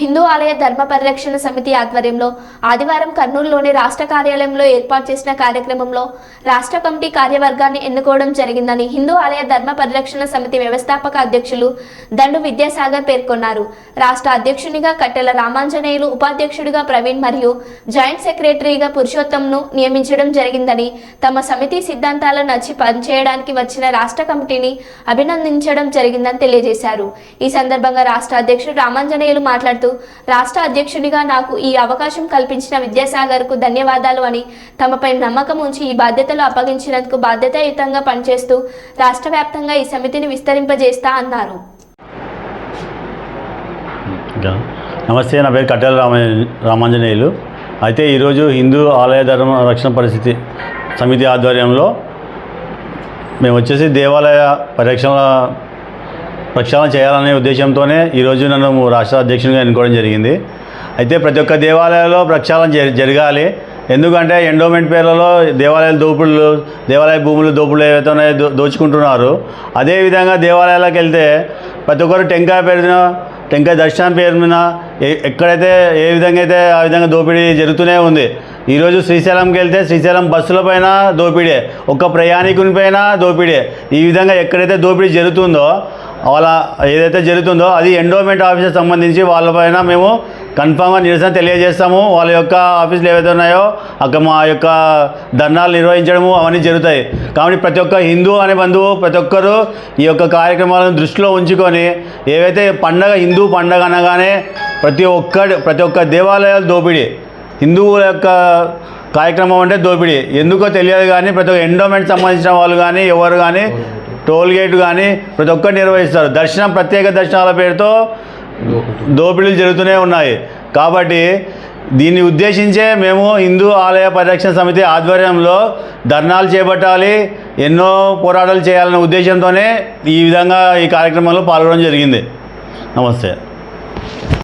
హిందూ ఆలయ ధర్మ పరిరక్షణ సమితి ఆధ్వర్యంలో ఆదివారం కర్నూలులోని రాష్ట్ర కార్యాలయంలో ఏర్పాటు చేసిన కార్యక్రమంలో రాష్ట్ర కమిటీ కార్యవర్గాన్ని ఎన్నుకోవడం జరిగిందని హిందూ ఆలయ ధర్మ పరిరక్షణ సమితి వ్యవస్థాపక అధ్యక్షులు దండు విద్యాసాగర్ పేర్కొన్నారు. రాష్ట్ర అధ్యక్షునిగా కట్టెల రామాంజనేయులు ఉపాధ్యక్షుడిగా ప్రవీణ్ మరియు జాయింట్ సెక్రటరీగా పురుషోత్తంను నియమించడం జరిగిందని తమ సమితి సిద్ధాంతాలను నచ్చి పనిచేయడానికి వచ్చిన రాష్ట్ర కమిటీని అభినందించడం జరిగిందని తెలియజేశారు. ఈ సందర్భంగా రాష్ట్ర అధ్యక్షుడు రామాంజనేయులు మాట్లాడుతూ రాష్ట్ర అధ్యక్షుడిగా నాకు ఈ అవకాశం కల్పించిన విద్యాసాగర్కు ధన్యవాదాలు అని తమపై నమ్మకం ఉంచి ఈ బాధ్యతలు అప్పగించినందుకు బాధ్యతాయుతంగా పనిచేస్తూ రాష్ట్ర వ్యాప్తంగా ఈ సమితిని విస్తరింపజేస్తా అన్నారు. నమస్తే నా పేరు కట్టెల రామ రామాంజనేయులు. అయితే ఈరోజు హిందూ ఆలయ ధర్మ రక్షణ పరిస్థితి సమితి ఆధ్వర్యంలో మేము వచ్చేసి దేవాలయ పరిరక్షణ ప్రక్షాళన చేయాలనే ఉద్దేశంతోనే ఈరోజు నన్ను రాష్ట్ర అధ్యక్షునిగా ఎన్నుకోవడం జరిగింది. అయితే ప్రతి ఒక్క దేవాలయాల్లో ప్రక్షాళన జరగాలి. ఎందుకంటే ఎండోమెంట్ పేర్లలో దేవాలయాల దోపుడులు దేవాలయ భూములు దోపుడులు ఏవైతే ఉన్నాయో దో దోచుకుంటున్నారు. అదేవిధంగా దేవాలయాలకు వెళ్తే ప్రతి ఒక్కరు టెంకాయ పేరున టెంకాయ దర్శనం పేరు మీద ఎ- ఎక్కడైతే ఏ విధంగా అయితే ఆ విధంగా దోపిడీ జరుగుతూనే ఉంది. ఈరోజు శ్రీశైలంకి వెళ్తే శ్రీశైలం బస్సుల పైన దోపిడే ఒక్క ప్రయాణికుని పైన దోపిడే. ఈ విధంగా ఎక్కడైతే దోపిడీ జరుగుతుందో వాళ్ళ ఏదైతే జరుగుతుందో అది ఎండోమెంట్ ఆఫీసర్ సంబంధించి వాళ్ళపైన మేము కన్ఫామ్గా నిరసన తెలియజేస్తాము. వాళ్ళ యొక్క ఆఫీసులు ఏవైతే ఉన్నాయో అక్కడ మా యొక్క ధర్నాలు నిర్వహించడము అవన్నీ జరుగుతాయి. కాబట్టి ప్రతి ఒక్క హిందూ అనే బంధువు ప్రతి ఒక్కరూ ఈ యొక్క కార్యక్రమాలను దృష్టిలో ఉంచుకొని ఏవైతే పండగ హిందూ పండగ అనగానే ప్రతి ఒక్క ప్రతి ఒక్క దేవాలయాలు దోపిడీ. హిందువుల యొక్క కార్యక్రమం అంటే దోపిడీ. ఎందుకో తెలియదు కానీ ప్రతి ఒక్క ఎండోమెంట్ సంబంధించిన వాళ్ళు కానీ ఎవరు కానీ టోల్ గేట్ కానీ ప్రతి ఒక్కరు నిర్వహిస్తారు. దర్శనం ప్రత్యేక దర్శనాల పేరుతో దోపిడీలు జరుగుతూనే ఉన్నాయి. కాబట్టి దీన్ని ఉద్దేశించే మేము హిందూ ఆలయ పరిరక్షణ సమితి ఆధ్వర్యంలో ధర్నాలు చేపట్టాలి ఎన్నో పోరాటాలు చేయాలనే ఉద్దేశంతోనే ఈ విధంగా ఈ కార్యక్రమంలో పాల్గొనడం జరిగింది. నమస్తే.